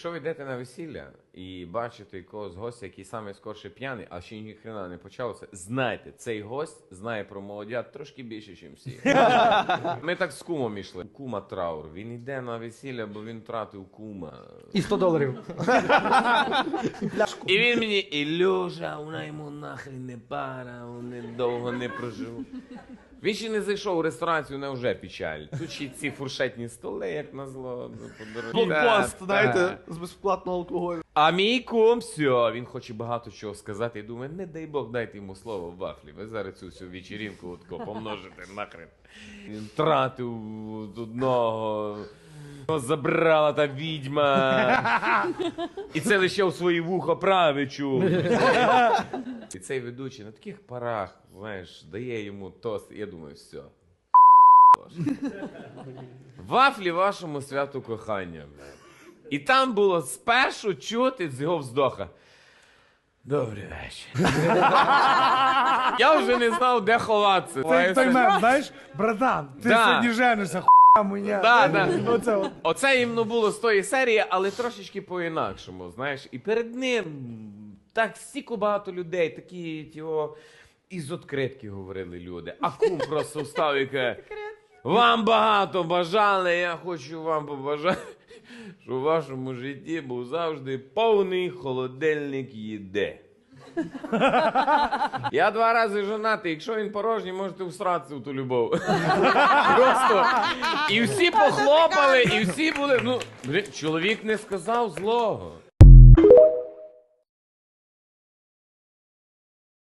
Якщо ви йдете на весілля і бачите якогось гостя, який саме скорше п'яний, а ще ні хрена не почалося, знайте, цей гость знає про молодят трошки більше, ніж всі. Ми так з кумом йшли. Кума траур. Він йде на весілля, бо він втратив кума. І 100 доларів. І він мені, Ілюша, вона йому нахрен не пара, вони довго не проживуть. Він ще не зайшов у ресторацію, не вже печаль. Тут ще ці фуршетні столи, як назло, подорожі. Блокпост, знаєте. З безплатного алкоголю. А мій кум, він хоче багато чого сказати. І думає, не дай Бог, дайте йому слово в вафлі. Ви зараз цю всю вечірінку отко помножите нахрен. Він Втратив одного. Забрала та відьма. І це лише у свої вуха правичу. І цей ведучий на таких парах, знаєш, дає йому тост. І я думаю, все. Вафлі вашому святу кохання. І там було спершу чути з його вздоха. Добрий вечір. Я вже не знав, де ховатися. Той, той мем, знаєш, братан, ти Да. сьогодні женишся, хуя. Да, да. Оце от. Оце іменно було з тої серії, але трошечки по-інакшому, знаєш. І перед ним так стільки багато людей, такі тіо, із відкритки говорили люди. А кум просто встав і каже, вам багато бажали, я хочу вам побажати, що в вашому житті був завжди повний холодильник їди. Я два рази жонатий, якщо він порожній, можете всратися в ту любов. Просто. І всі похлопали, і всі були. Ну, чоловік не сказав злого.